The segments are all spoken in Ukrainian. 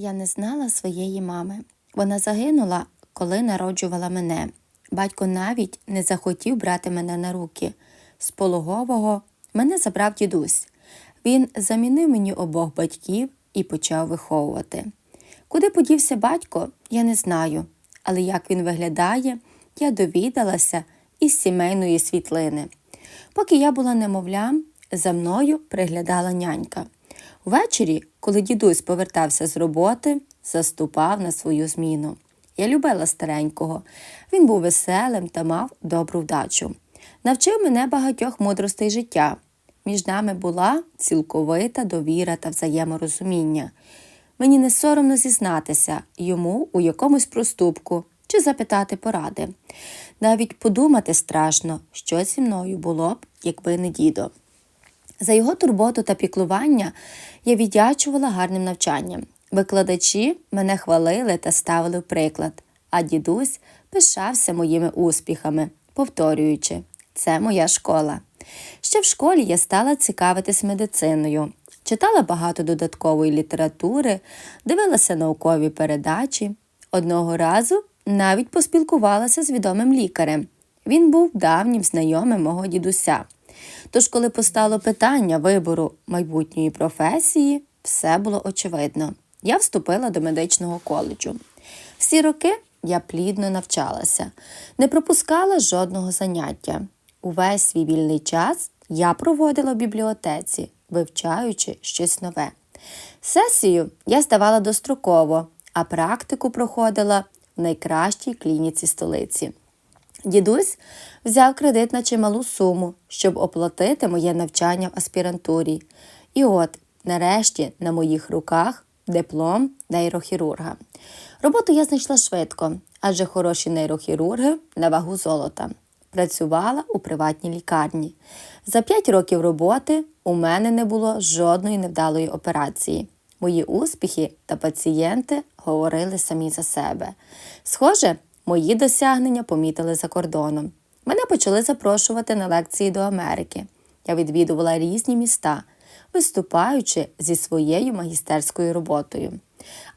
Я не знала своєї мами. Вона загинула, коли народжувала мене. Батько навіть не захотів брати мене на руки. З пологового мене забрав дідусь. Він замінив мені обох батьків і почав виховувати. Куди подівся батько, я не знаю, але як він виглядає, я довідалася із сімейної світлини. Поки я була немовлям, за мною приглядала нянька. Ввечері, коли дідусь повертався з роботи, заступав на свою зміну. Я любила старенького. Він був веселим та мав добру вдачу. Навчив мене багатьох мудростей життя. Між нами була цілковита довіра та взаєморозуміння. Мені не соромно зізнатися йому у якомусь проступку чи запитати поради. Навіть подумати страшно, що зі мною було б, якби не дідо. За його турботу та піклування я віддячувала гарним навчанням. Викладачі мене хвалили та ставили в приклад, а дідусь пишався моїми успіхами, повторюючи, це моя школа. Ще в школі я стала цікавитись медициною, читала багато додаткової літератури, дивилася наукові передачі. Одного разу навіть поспілкувалася з відомим лікарем. Він був давнім знайомим мого дідуся. Тож, коли постало питання вибору майбутньої професії, все було очевидно. Я вступила до медичного коледжу. Всі роки я плідно навчалася, не пропускала жодного заняття. Увесь свій вільний час я проводила в бібліотеці, вивчаючи щось нове. Сесію я здавала достроково, а практику проходила в найкращій клініці столиці. Дідусь взяв кредит на чималу суму, щоб оплатити моє навчання в аспірантурі. І от, нарешті, на моїх руках диплом нейрохірурга. Роботу я знайшла швидко, адже хороші нейрохірурги на вагу золота. Працювала у приватній лікарні. За п'ять років роботи у мене не було жодної невдалої операції. Мої успіхи та пацієнти говорили самі за себе. Схоже, мої досягнення помітили за кордоном. Мене почали запрошувати на лекції до Америки. Я відвідувала різні міста, виступаючи зі своєю магістерською роботою.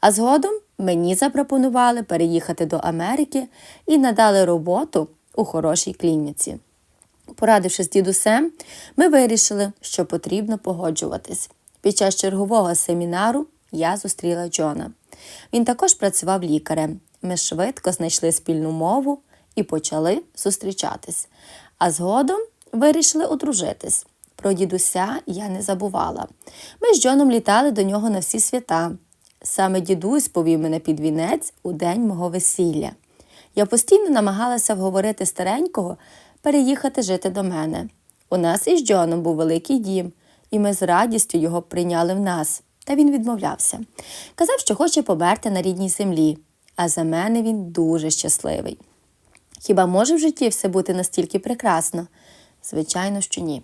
А згодом мені запропонували переїхати до Америки і надали роботу у хорошій клініці. Порадившись з дідусем, ми вирішили, що потрібно погоджуватись. Під час чергового семінару я зустріла Джона. Він також працював лікарем. Ми швидко знайшли спільну мову і почали зустрічатись. А згодом вирішили одружитись. Про дідуся я не забувала. Ми з Джоном літали до нього на всі свята. Саме дідусь повів мене під вінець у день мого весілля. Я постійно намагалася вговорити старенького переїхати жити до мене. У нас із Джоном був великий дім, і ми з радістю його прийняли в нас. Та він відмовлявся. Казав, що хоче померти на рідній землі, а за мене він дуже щасливий. Хіба може в житті все бути настільки прекрасно? Звичайно, що ні.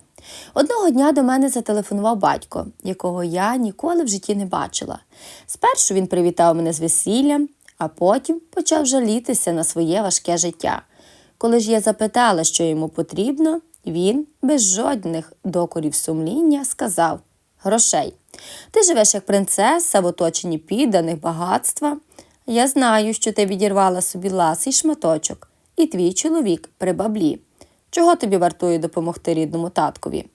Одного дня до мене зателефонував батько, якого я ніколи в житті не бачила. Спершу він привітав мене з весіллям, а потім почав жалітися на своє важке життя. Коли ж я запитала, що йому потрібно, він без жодних докорів сумління сказав грошей. Ти живеш як принцеса в оточенні підданих багатства. Я знаю, що ти відірвала собі ласий шматочок, і твій чоловік при баблі. Чого тобі вартує допомогти рідному таткові?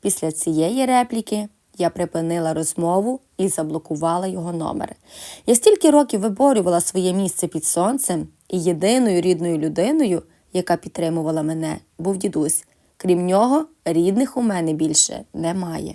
Після цієї репліки я припинила розмову і заблокувала його номер. Я стільки років виборювала своє місце під сонцем, і єдиною рідною людиною, яка підтримувала мене, був дідусь. Крім нього, рідних у мене більше немає.